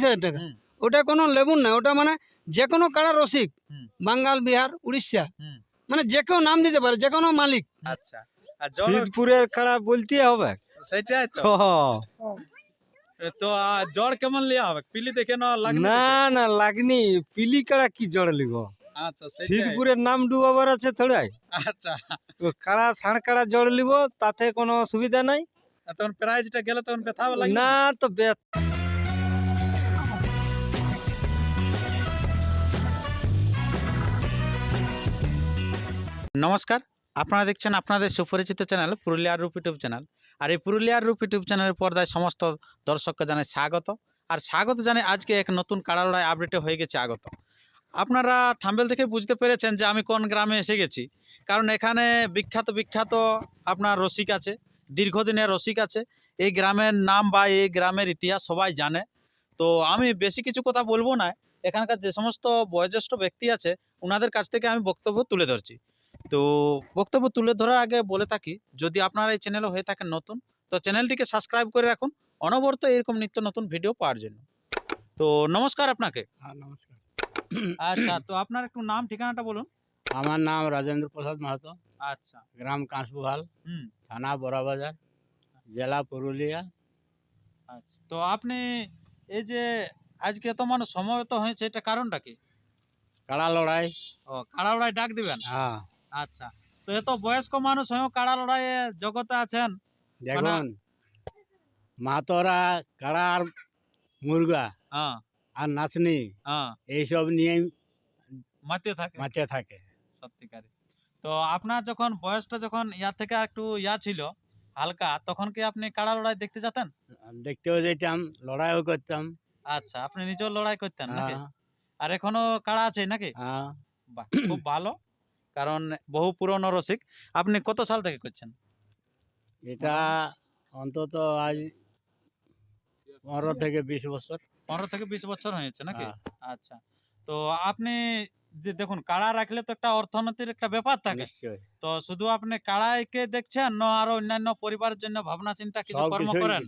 তিরিশ হাজার টাকা। ওটা কোনো লেবুন না ওটা মানে যে কোনো কাড়া রসিক বাঙ্গাল বিহার উড়িষ্যা মানে যে কেউ নাম দিতে পারে যে কোনো মালিক। আচ্ছা। আর কাড়া বলতে হবে? সেটাই তো। তো জ্বর কেমন লিয়া হবে? পিলি দেখে না লাগবে না না লাগনি। পিলি কাড়া কি জড় লিব? আচ্ছা। নাম ডুবাবার আছে থোড়াই। আচ্ছা। ও কাড়া ষাঁড় কাড়া জড় লিব তাতে কোনো অসুবিধা নাই। তখন প্রাইজটা গেলে তখন ব্যথা লাগবে? না তো বে- নমস্কার, আপনারা দেখছেন আপনাদের সুপরিচিত চ্যানেল পুরুলিয়ার রূপ ইউটিউব চ্যানেল। আর এই পুরুলিয়ার রূপ ইউটিউব চ্যানেলের পর্দায় সমস্ত দর্শককে জানাই স্বাগত। আর স্বাগত জানাই আজকে এক নতুন কাড়া লড়াই আপডেটে হয়ে গেছে আগত। আপনারা থাম্বেল থেকে বুঝতে পেরেছেন যে আমি কোন গ্রামে এসে গেছি। কারণ এখানে বিখ্যাত বিখ্যাত আপনার রসিক আছে, দীর্ঘদিনের রসিক আছে। এই গ্রামের নাম বা এই গ্রামের ইতিহাস সবাই জানে। তো আমি বেশি কিছু কথা বলব না। এখানকার যে সমস্ত বয়োজ্যেষ্ঠ ব্যক্তি আছে ওনাদের কাছ থেকে আমি বক্তব্য তুলে ধরছি। তো বক্তব্য তুলে ধরার আগে বলে থাকি যদি আপনারা এই চ্যানেলে হয়ে থাকেন নতুন তো চ্যানেলটিকে সাবস্ক্রাইব করে রাখুন। অনবরত এরকম নিত্য নতুন ভিডিও পাওয়ার জন্য। তো নমস্কার আপনাকে। হ্যাঁ নমস্কার। আচ্ছা তো আপনার একটু নাম ঠিকানাটা বলুন। আমার নাম রাজেন্দ্র প্রসাদ মাহাতো। আচ্ছা। গ্রাম কাঁসবুহাল থানা বড়াবাজার জেলা পুরুলিয়া। আচ্ছা তো আপনি এই যে আজকে এত মানুষ সমবেত হয়েছে এটা কারণটা কি? কাড়া লড়াই। ও কাড়া লড়াই ডাক দিবেন? হ্যাঁ। আচ্ছা। তো এত বয়স্ক মানুষ হয়েও কাড়া লড়াইয়ে জগতে আছেন? দেখুন মাতরা কাড়া আর মুরগা হ্যাঁ। আর নাচনি হ্যাঁ। এইসব নিয়ে মাতে থাকে। মাঠে থাকে। সত্যিকারই। তো আপনার যখন বয়সটা যখন ইয়া থেকে একটু ইয়া ছিল হালকা তখন কি আপনি কাড়া লড়াই দেখতে যেতেন? দেখতেও যেতাম লড়াইও করতাম। আচ্ছা আপনি নিজেও লড়াই করতেন নাকি? হ্যাঁ, আর এখনও কাড়া আছে নাকি। বাহ খুব ভালো। কারণ বহু পুরনো রসিক। আপনি কত সাল থেকে করছেন? এটা অন্তত আজ পনেরো থেকে বিশ বছর। পনেরো থেকে বিশ বছর হয়েছে নাকি? হ্যাঁ, আচ্ছা। তো আপনি যে দেখুন কাড়া রাখলে তো একটা অর্থনীতির একটা ব্যাপার থাকে। তো শুধু আপনি কাড়াইকে দেখছেন না আরও অন্যান্য পরিবারের জন্য ভাবনা চিন্তা কিছু কর্ম করেন?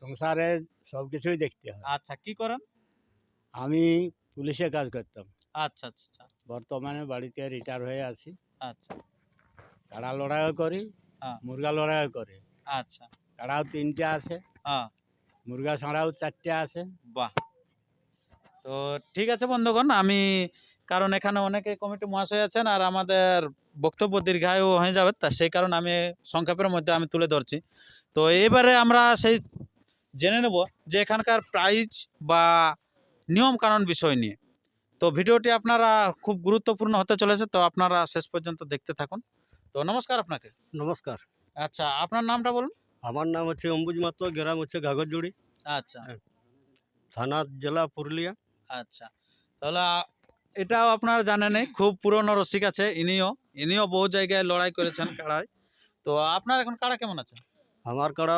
সংসারে সব কিছুই দেখতে হয়। আচ্ছা কি করেন? আমি পুলিশে কাজ করতাম। আচ্ছা আচ্ছা আচ্ছা। বর্তমানে বাড়িতে রিটায়ার হয়ে আছি। আচ্ছা। কাড়া লড়াইও করি হ্যাঁ। মুরগা লড়াইও করি। আচ্ছা। কাড়াও তিনটে আছে হ্যাঁ। মুরগা ছাড়াও চারটে আছে। বাহ। তো ঠিক আছে বন্ধুগণ আমি কারণ এখানে অনেকে কমিটি মহাশয় আছেন আর আমাদের বক্তব্য দীর্ঘায়ু হয়ে যাবে তা সেই কারণে আমি সংক্ষেপের মধ্যে আমি তুলে ধরছি। তো এবারে আমরা সেই জেনে নেব যে এখানকার প্রাইজ বা নিয়ম কানুন বিষয় নিয়ে। তো ভিডিওটি আপনারা খুব গুরুত্বপূর্ণ হতে চলেছে তো আপনারা শেষ পর্যন্ত দেখতে থাকুন। তো নমস্কার আপনাকে। নমস্কার। আচ্ছা আপনার নামটা বলুন। আমার নাম হচ্ছে অম্বুজ মাত্র গ্রাম হচ্ছে ঘাগরজুড়ি আচ্ছা। থানা জেলা পুরুলিয়া। আচ্ছা। তাহলে এটাও আপনারা জানেনই খুব পুরনো রসিক আছে ইনিও ইনিও বহু জায়গায় লড়াই করেছেন কাড়ায়। তো আপনার এখন কাড়া কেমন আছে? আমার কাড়া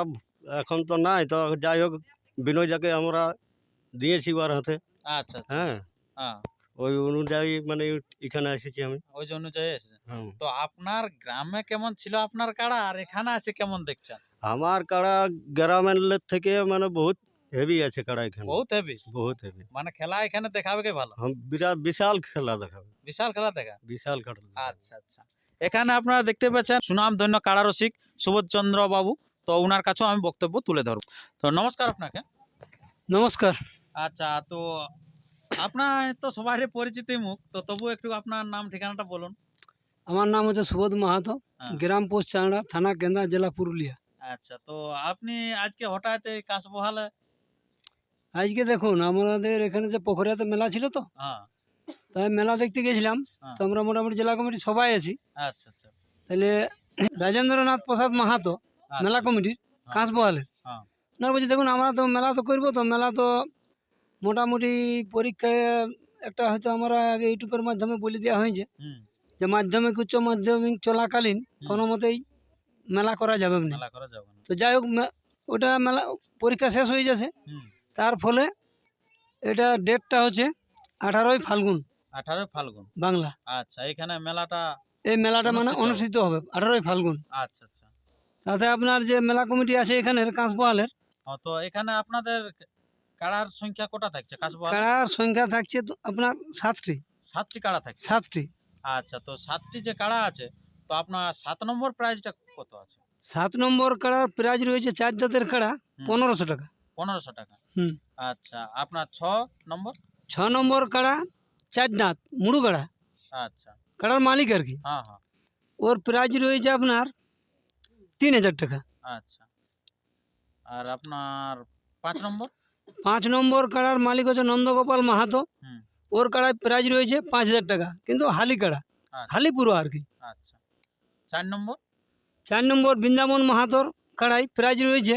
এখন তো নাই তো যাই হোক বিনয় যাকে আমরা দিয়েছি বার হাতে। আচ্ছা আচ্ছা। হ্যাঁ। হ্যাঁ। ওই অনুযায়ী মানে এখানে এসেছি আমি। ওই যে অনুযায়ী এসেছে। হ্যাঁ তো আপনার গ্রামে কেমন ছিল আপনার কাড়া? আর এখানে এসে কেমন দেখছেন? আমার কাড়া গ্রামের থেকে মানে বহুত হেভি আছে কাড়া এখানে। বহুত হেভি বহুত হেভি মানে খেলা এখানে দেখাবে কি ভালো? বিরাট বিশাল খেলা দেখাবে। বিশাল খেলা দেখা? বিশাল কাড়া আচ্ছা আচ্ছা। এখানে আপনারা দেখতে পাচ্ছেন সুনাম ধন্য কাড়া রসিক সুবোধ চন্দ্র বাবু। তো ওনার কাছেও আমি বক্তব্য তুলে ধরব। তো নমস্কার আপনাকে। নমস্কার। আচ্ছা তো আপনার তো সবারই পরিচিত মুখ তো তবু একটু আপনার নাম ঠিকানাটা বলুন। আমার নাম হচ্ছে সুবোধ মাহাতো হ্যাঁ। গ্রাম পোস্ট চাংড়া থানা কেন্দ্রা জেলা পুরুলিয়া। আচ্ছা তো আপনি আজকে হঠাৎ এই কাশবহালে? আজকে দেখুন আমাদের এখানে যে পোখরিয়াতে মেলা ছিল তো হ্যাঁ। তাই মেলা দেখতে গেছিলাম। হ্যাঁ। তো আমরা মোটামুটি জেলা কমিটি সবাই আছি। আচ্ছা আচ্ছা। তাহলে রাজেন্দ্রনাথ প্রসাদ মাহাতো আচ্ছা, মেলা কমিটির কাঁচবহালের। না বলছি দেখুন আমরা তো মেলা তো করব তো মেলা তো মোটামুটি পরীক্ষায় একটা হয়তো আমরা আগে ইউটিউবের মাধ্যমে বলে দেওয়া হয়েছে যে মাধ্যমিক উচ্চ মাধ্যমিক চলাকালীন কোনো মতেই মেলা করা যাবে না। মেলা করা যাবে তো যাই হোক ওটা মেলা পরীক্ষা শেষ হয়ে যাচ্ছে তার ফলে এটা ডেটটা হচ্ছে আঠারোই ফাল্গুন। আঠারোই ফাল্গুন। বাংলা। আচ্ছা এখানে মেলাটা এই মেলাটা মানে অনুষ্ঠিত হবে। আঠারোই ফাল্গুন। আচ্ছা আচ্ছা। তাতে আপনার যে মেলা কমিটি আছে এখানের কাঁচবহালের ও, তো এখানে আপনাদের কাড়ার সংখ্যা কটা থাকছে? কাশবহাল কাড়ার সংখ্যা থাকছে তো আপনার সাতটি। সাতটি কাড়া থাকছে? সাতটি। আচ্ছা তো সাতটি যে কাড়া আছে তো আপনার সাত নম্বর প্রাইজটা কত আছে? সাত নম্বর কাড়ার প্রাইজ রয়েছে চার জাতের কাড়া পনেরোশো টাকা। পনেরোশো টাকা। হুম। আচ্ছা আপনার ছ নম্বর? ছ নম্বর কাড়া চার দাঁত মুড়ু কাড়া। আচ্ছা। কাড়ার মালিক আর কি। হ্যাঁ হ্যাঁ। ওর প্রাইজ রয়েছে আপনার তিন হাজার টাকা। আচ্ছা। আর আপনার পাঁচ নম্বর? পাঁচ নম্বর কাড়ার মালিক হচ্ছে নন্দগোপাল মাহাতো। ওর কাড়ায় প্রাইজ রয়েছে পাঁচ হাজার টাকা। কিন্তু হালি কাড়া আচ্ছা। হালি পুরো আর কি। আচ্ছা। চার নম্বর? চার নম্বর বৃন্দাবন মাহাতোর কাড়াই প্রাইজ রয়েছে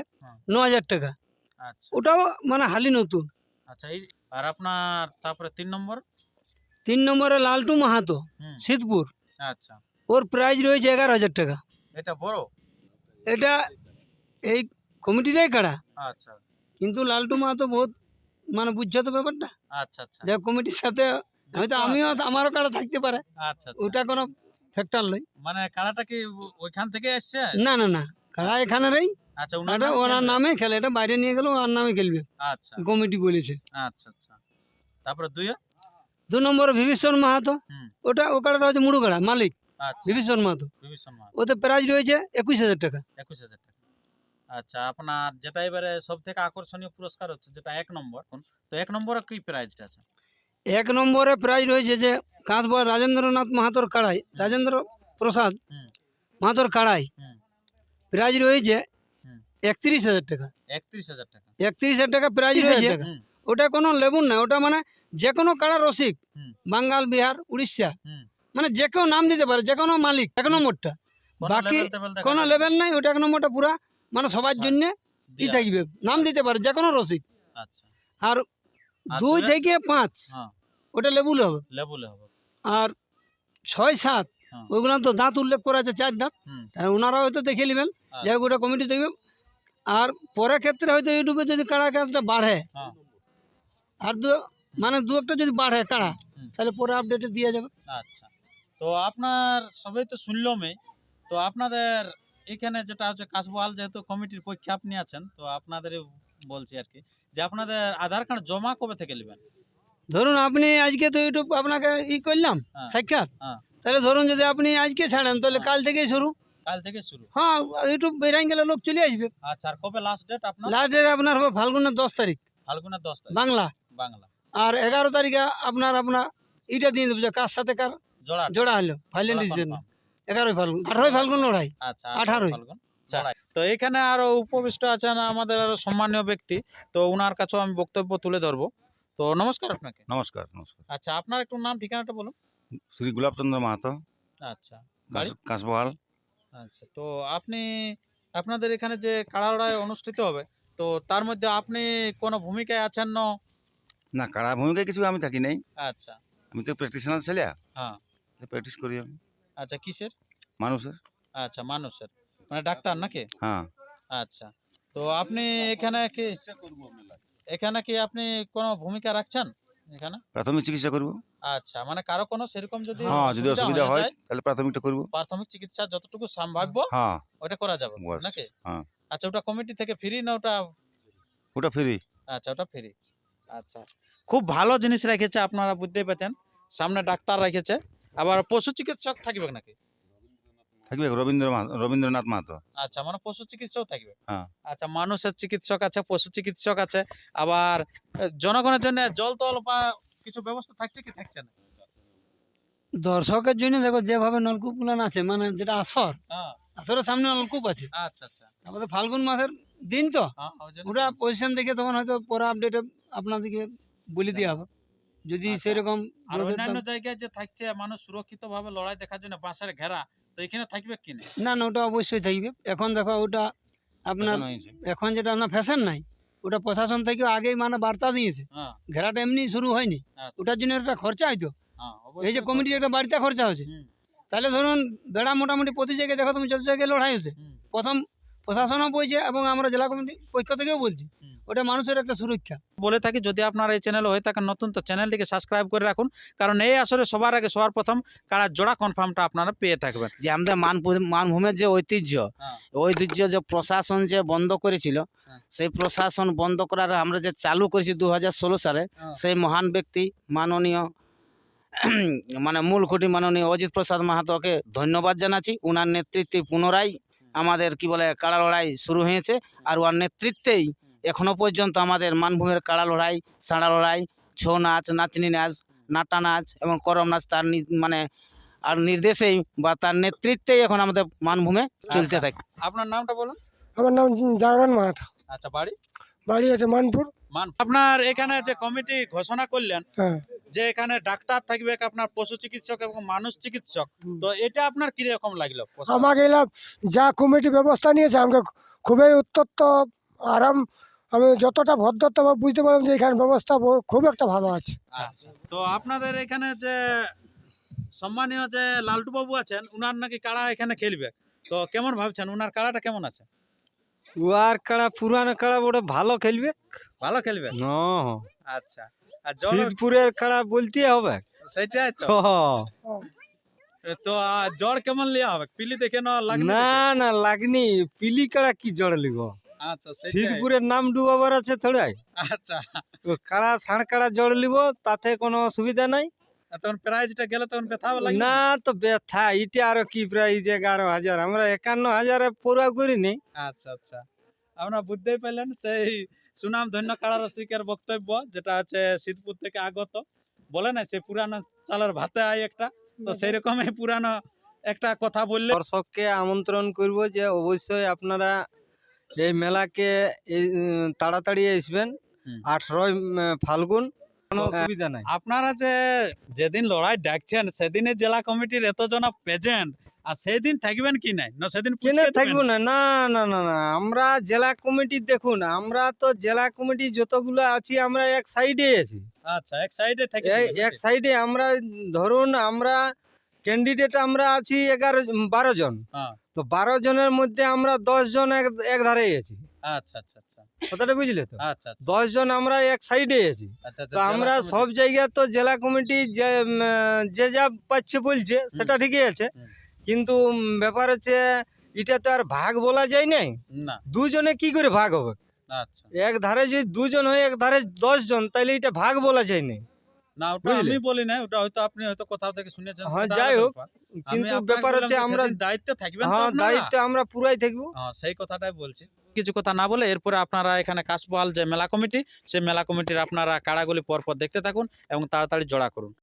ন হাজার টাকা। আচ্ছা। ওটাও মানে হালি নতুন। আচ্ছা এই আর আপনার তারপরে তিন নম্বর? তিন নম্বরে লালটু মাহাতো শীতপুর আচ্ছা। ওর প্রাইজ রয়েছে এগারো হাজার টাকা। এটা বড়? এটা এই কমিটিটাই কাড়া। আচ্ছা। কিন্তু লালটু মাহাতো বহুত মানে বুঝছ তো ব্যাপারটা? আচ্ছা আচ্ছা। যে কমিটির সাথে হয়তো আমিও আমারও কাড়া থাকতে পারে। আচ্ছা আচ্ছা। ওটা কোনো ফ্যাক্টর নয় মানে কাড়াটা কি ওইখান থেকে এসছে? না না না। কাড়া এখানেরই? আচ্ছা ওনার ওনার নামে খেলে এটা বাইরে নিয়ে গেলেও ওনার নামে খেলবে। আচ্ছা। কমিটি বলেছে। আচ্ছা আচ্ছা। তারপরে দুই দু নম্বরে বিভীষণ মাহাতো। ওটা ও কাড়াটা হচ্ছে মুড়ু কাড়া মালিক। আচ্ছা। বিভীষণ মাহাতো। ওতে প্রাইজ রয়েছে একুশ হাজার টাকা। একুশ হাজার টাকা। আচ্ছা আপনার যেটা এবারে সব থেকে আকর্ষণীয় পুরস্কার হচ্ছে যেটা এক নম্বর তো এক নম্বরে কি প্রাইজটা আছে? এক নম্বরে প্রাইজ রয়েছে যে কাঁচবর রাজেন্দ্রনাথ মাহাতোর কাড়াই রাজেন্দ্র প্রসাদ। মাহাতোর কাড়াই প্রাইজ রয়েছে একত্রিশ হাজার টাকা। একত্রিশ হাজার টাকা। একত্রিশ হাজার টাকা প্রাইজ রয়েছে। ওটা কোনো লেবুন না ওটা মানে যে কোনো কাড়া রসিক বাঙ্গাল বিহার উড়িষ্যা মানে যে কেউ নাম দিতে পারে যে কোনো মালিক এক নম্বরটা। কোনো বাকি কোনো লেভেল নাই ওটা এক নম্বরটা পুরা মানে সবার সব জন্য ই থাকবে নাম দিতে পারে যে কোনো রসিক আচ্ছা। আর দুই থেকে পাঁচ হ্যাঁ। ওটা লেবুল হবে। লেবুলে হবে। আর ছয় সাত হ্যাঁ। ওইগুলো তো দাঁত উল্লেখ করা আছে চার দাঁত। ওনারা হয়তো দেখে নেবেন আচ্ছা। যাই হোক ওটা কমিটি দেখবে। আর পরের ক্ষেত্রে হয়তো ইউটিউবে যদি কাড়া কাজটা বাড়ে হ্যাঁ। আর দু মানে দু একটা যদি বাড়ে কাড়া তাহলে পরে আপডেটে দিয়ে যাবে। আচ্ছা। তো আপনার সবাই তো শুনলামই তো আপনাদের এখানে যেটা হচ্ছে কাশবহাল যেহেতু কমিটির পক্ষে আপনি আছেন তো আপনাদের বলছি আর কি যে আপনাদের আধার কার্ড জমা কবে থেকে নেবেন? ধরুন আপনি আজকে তো ইউটিউব আপনাকে ই করলাম হ্যাঁ। সাক্ষাৎ। হ্যাঁ। তাহলে ধরুন যদি আপনি আজকে ছাড়েন তাহলে হ্যাঁ। কাল থেকেই শুরু। কাল থেকে শুরু? হ্যাঁ ইউটিউব বেরাই গেলে লোক চলে আসবে। আচ্ছা আর কবে লাস্ট ডেট আপনার? লাস্ট ডেট আপনার হবে ফাল্গুনের দশ তারিখ। ফাল্গুনের দশ তারিখ। বাংলা। বাংলা। আর এগারো তারিখে আপনার আপনার ইটা দিয়ে দেবো যে কার সাথে কার জোড়া। জোড়া হলো ফাইনাল ডিসিশন। এগারোই ফাল্গুন আঠারোই ফাল্গুন লড়াই। আচ্ছা আঠারোই। তো এখানে আরও উপবিষ্ট আছেন আমাদের আরও সম্মানীয় ব্যক্তি। তো ওনার কাছেও আমি বক্তব্য তুলে ধরবো। তো নমস্কার আপনাকে। নমস্কার নমস্কার। আচ্ছা আপনার একটু নাম ঠিকানাটা বলুন। শ্রী গোলাপচন্দ্র মাহাতো। আচ্ছা? কাঁস- আচ্ছা তো আপনি আপনাদের এখানে যে কাড়াড়ায় অনুষ্ঠিত হবে তো তার মধ্যে আপনি কোনো ভূমিকায় আছেন না? না কারা ভূমিকায় কিছু আমি থাকি নাই। আচ্ছা। আমি তো প্র্যাকটিশনার ছেলে। হ্যাঁ। প্র্যাকটিস করি আমি। আচ্ছা কিসের? মানুষের। আচ্ছা মানুষের। মানে ডাক্তার নাকি? হ্যাঁ। আচ্ছা তো আপনি এখানে কি এখানে কি আপনি কোনো ভূমিকা রাখছেন এখানে? প্রাথমিক চিকিৎসা করব। আচ্ছা মানে কারও কোনো সেরকম যদি হ্যাঁ যদি অসুবিধা হয় তাহলে প্রাথমিকটা করব। প্রাথমিক চিকিৎসা যতটুকু সম্ভাব্য হ্যাঁ। ওটা করা যাবে নাকি? হ্যাঁ। আচ্ছা ওটা কমিটি থেকে ফ্রি না ওটা? ওটা ফ্রি। আচ্ছা ওটা ফ্রি। আচ্ছা। খুব ভালো জিনিস রেখেছে আপনারা বুঝতেই পারছেন। সামনে ডাক্তার রেখেছে। আবার পশু চিকিৎসক থাকবে নাকি? থাকবে রবীন্দ্র রবীন্দ্রনাথ মাহাতো। আচ্ছা মানে পশু চিকিৎসক থাকবে? হ্যাঁ। আচ্ছা মানুষের চিকিৎসক আছে পশু চিকিৎসক আছে আবার জনগণের জন্য জল তল বা কিছু ব্যবস্থা থাকছে কি থাকছে না? দর্শকের জন্য দেখো যেভাবে নলকূপ নলকূপগুলো আছে মানে যেটা আসর হ্যাঁ। আসরের সামনে নলকূপ আছে। আচ্ছা আচ্ছা। তারপরে ফাল্গুন মাসের দিন তো হ্যাঁ ওটা পজিশন দেখে তখন হয়তো পরে আপডেটে আপনাদেরকে বলে দেওয়া হবে। যদি আচ্ছা। সেরকম আর অন্যান্য জায়গায় যে থাকছে মানুষ সুরক্ষিত ভাবে লড়াই দেখার জন্য বাঁশের ঘেরা তো এখানে থাকবে কি না? না না ওটা অবশ্যই থাকবে। এখন দেখো ওটা আপনার এখন যেটা আপনার ফ্যাশন নাই ওটা প্রশাসন থেকে আগেই মানে বার্তা দিয়েছে। হ্যাঁ। ঘেরাটা এমনি শুরু হয়নি। আচ্ছা, ওটার জন্য একটা খরচা হয়তো। হ্যাঁ এই যে কমিটির একটা বাড়িতে খরচা হচ্ছে তাহলে ধরুন বেড়া মোটামুটি প্রতি জায়গায় দেখো তুমি যত জায়গায় লড়াই হচ্ছে। প্রথম প্রশাসনও বলছে এবং আমরা জেলা কমিটির পক্ষ থেকেও বলছি। ওটা মানুষের একটা সুরক্ষা বলে থাকি যদি আপনার এই চ্যানেল হয়ে থাকেন নতুন তো চ্যানেলটিকে সাবস্ক্রাইব করে রাখুন কারণ এই আসরে সবার আগে সবার প্রথম কারার জোড়া কনফার্মটা আপনারা পেয়ে থাকবেন যে আমাদের মানভূ- মানভূমের যে ঐতিহ্য হ্যাঁ। ঐতিহ্য যে প্রশাসন যে বন্ধ করেছিল হ্যাঁ। সেই প্রশাসন বন্ধ করার আমরা যে চালু করেছি দু হাজার ষোলো সালে হ্যাঁ। সেই মহান ব্যক্তি মাননীয় মানে মূল খুঁটি মাননীয় অজিত প্রসাদ মাহাতোকে ধন্যবাদ জানাচ্ছি ওনার নেতৃত্বে পুনরায় আমাদের কি বলে কাড়া লড়াই শুরু হয়েছে আর ওর নেতৃত্বেই এখনও পর্যন্ত আমাদের মানভূমের কাড়া লড়াই সাঁড়া লড়াই ছৌ নাচ নাচনি নাচ নাটা নাচ এবং করম নাচ তার নি- মানে আর নির্দেশেই বা তার নেতৃত্বেই এখন আমাদের মানভূমে চলতে আচ্ছা। থাকে। আপনার নামটা বলুন? আমার নাম জাগরণ মাহাতো। আচ্ছা বাড়ি? বাড়ি আছে মানপুর। মান আপনার এখানে যে কমিটি ঘোষণা করলেন হ্যাঁ। যে এখানে ডাক্তার থাকবে আপনার পশু চিকিৎসক এবং মানুষ চিকিৎসক তো এটা আপনার কি রকম লাগল আমাকে এলা যা কমিটি ব্যবস্থা নিয়েছে আমাকে খুবই অত্যন্ত আরাম আমি যতটা ভদ্রতাভাবে বুঝতে পারলাম যে এখানে ব্যবস্থা খুব একটা ভালো আছে। আচ্ছা। তো আপনাদের এখানে যে সম্মানীয় যে লালটু বাবু আছেন উনার নাকি কাড়া এখানে খেলবে? তো কেমন ভাবছেন? উনার কাড়াটা কেমন আছে? উয়ার কাড়া পুরানো কাড়া বড় ভালো খেলবে। ভালো খেলবে? ন আচ্ছা। আর শীতপুরের কাড়া বলতে হবে। সেটাই তো। তো জ্বর কেমন লিয়া হবে? পিলি দেখে না লাগে না না লাগনি। পিলি কাড়া কি আচ্ছা সেটাই শীতপুরের নাম ডুবাবার আছে থোড়াই। আচ্ছা। কাড়া ষাঁড় কাড়া জড় লিব তাতে কোনো অসুবিধা নাই। তখন প্রাইজটা গেলে তখন ব্যথা লাগবে? না তো ব্যথা ইটা আরও কি প্রাইজ এগারো হাজার। আমরা একান্ন হাজারে পুরা করিনি। আচ্ছা আচ্ছা। আপনারা বুঝতেই পারলেন সেই সুনাম ধন্য কাড়া রসিকের বক্তব্য যেটা হচ্ছে শীতপুর থেকে আগত। বলে না সেই পুরানো চালের ভাতে আয় একটা। তো সেই রকমই পুরানো একটা কথা বললে দর্শককে আমন্ত্রণ করব যে অবশ্যই আপনারা এই মেলাকে তাড়াতাড়ি আসবেন। আঠারোই ফাল্গুন। কোনো অসুবিধা নাই। আপনারা যে যেদিন লড়াই ডাকছেন সেদিনে জেলা কমিটির এতজন প্রেজেন্ট আর সেদিন থাকবেন কি নাই? না সেদিন কেনে থাকব না। না না না না। আমরা জেলা কমিটি দেখুন আমরা তো জেলা কমিটি যতগুলো আছি আমরা এক সাইডে আছি। আচ্ছা এক সাইডে থেকে এক সাইডে আমরা ধরুন আমরা ক্যান্ডিডেট আমরা আছি এগারো বারো জন। হ্যাঁ। তো বারো জনের মধ্যে আমরা দশ জন এক ধারে আছি। আচ্ছা আচ্ছা আচ্ছা। কথাটা বুঝলে তো? আচ্ছা আচ্ছা। দশ জন আমরা এক সাইডে আছি। তো আমরা সব তো জেলা কমিটি যে যে যা পাচ্ছে বলছে সেটা ঠিকই আছে। কিন্তু ব্যাপার হচ্ছে এটা তো আর ভাগ বলা যায় নাই। না। দুজনে কি করে ভাগ হবে? আচ্ছা। এক ধারে যদি দুজন হয় এক ধারে দশ জন তাহলে এটা ভাগ বলা যায় না না ওটা? আমি বলি না ওটা হয়তো আপনি হয়তো কোথাও থেকে শুনেছেন হ্যাঁ, যাই হোক। কিন্তু ব্যাপার হচ্ছে আমরা দায়িত্বে থাকবেন তো হ্যাঁ দায়িত্ব আমরা পুরাই থাকব হ্যাঁ সেই কথাটাই বলছি কিছু কথা না বলে এরপরে আপনারা এখানে কাশবহাল যে মেলা কমিটি সেই মেলা কমিটির আপনারা কাড়াগুলি পরপর দেখতে থাকুন এবং তাড়াতাড়ি জোড়া করুন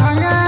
খায়া